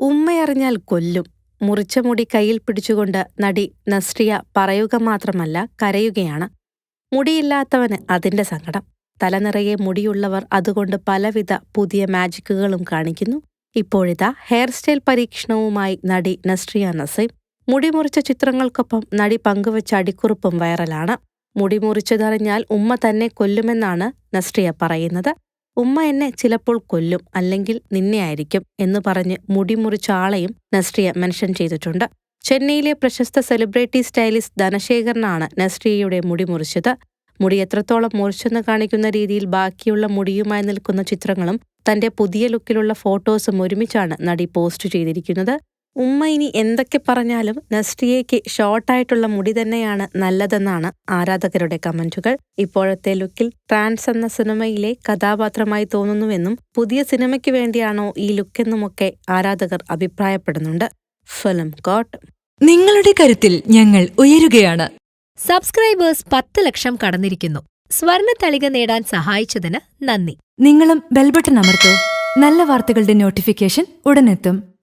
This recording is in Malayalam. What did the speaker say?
ഉമ്മയറിഞ്ഞാൽ കൊല്ലും. മുറിച്ച മുടി കയ്യിൽ പിടിച്ചുകൊണ്ട് നടി നസ്രിയ പറയുക മാത്രമല്ല കരയുകയാണ്. മുടിയില്ലാത്തവന് അതിന്റെ സങ്കടം. തലനിറയെ മുടിയുള്ളവർ അതുകൊണ്ട് പലവിധ പുതിയ മാജിക്കുകളും കാണിക്കുന്നു. ഇപ്പോഴിതാ ഹെയർ സ്റ്റൈൽ പരീക്ഷണവുമായി നടി നസ്രിയ നസീം. മുടി മുറിച്ച ചിത്രങ്ങൾക്കൊപ്പം നടി പങ്കുവച്ച അടിക്കുറിപ്പും വൈറലാണ്. മുടി മുറിച്ചതറിഞ്ഞാൽ ഉമ്മ തന്നെ കൊല്ലുമെന്നാണ് നസ്രിയ പറയുന്നത്. ഉമ്മ എന്നെ ചിലപ്പോൾ കൊല്ലും അല്ലെങ്കിൽ നിന്നെ ആയിരിക്കും എന്ന് പറഞ്ഞ് മുടിമുറിച്ച ആളെയും നസ്രിയ മെൻഷൻ ചെയ്തിട്ടുണ്ട്. ചെന്നൈയിലെ പ്രശസ്ത സെലിബ്രിറ്റി സ്റ്റൈലിസ്റ്റ് ധനശേഖരനാണ് നസ്രിയയുടെ മുടി മുറിച്ചത്. മുടി എത്രത്തോളം മുറിച്ചെന്ന് കാണിക്കുന്ന രീതിയിൽ ബാക്കിയുള്ള മുടിയുമായി നിൽക്കുന്ന ചിത്രങ്ങളും തന്റെ പുതിയ ലുക്കിലുള്ള ഫോട്ടോസും ഒരുമിച്ചാണ് നടി പോസ്റ്റ് ചെയ്തിരിക്കുന്നത്. ഉമ്മ ഇനി എന്തൊക്കെ പറഞ്ഞാലും നസ്രിയയ്ക്ക് ഷോർട്ടായിട്ടുള്ള മുടി തന്നെയാണ് നല്ലതെന്നാണ് ആരാധകരുടെ കമന്റുകൾ. ഇപ്പോഴത്തെ ലുക്കിൽ ട്രാൻസ് എന്ന സിനിമയിലെ കഥാപാത്രമായി തോന്നുന്നുവെന്നും പുതിയ സിനിമയ്ക്ക് വേണ്ടിയാണോ ഈ ലുക്കെന്നുമൊക്കെ ആരാധകർ അഭിപ്രായപ്പെടുന്നുണ്ട്. Film quote. നിങ്ങളുടെ കരുത്തിൽ ഞങ്ങൾ ഉയരുകയാണ്. സബ്സ്ക്രൈബേഴ്സ് പത്ത് ലക്ഷം കടന്നിരിക്കുന്നു. സ്വർണ തളിക നേടാൻ സഹായിച്ചതിന് നന്ദി. നിങ്ങളും ബെൽബട്ടൺ അമർത്തോ. നല്ല വാർത്തകളുടെ നോട്ടിഫിക്കേഷൻ ഉടനെത്തും.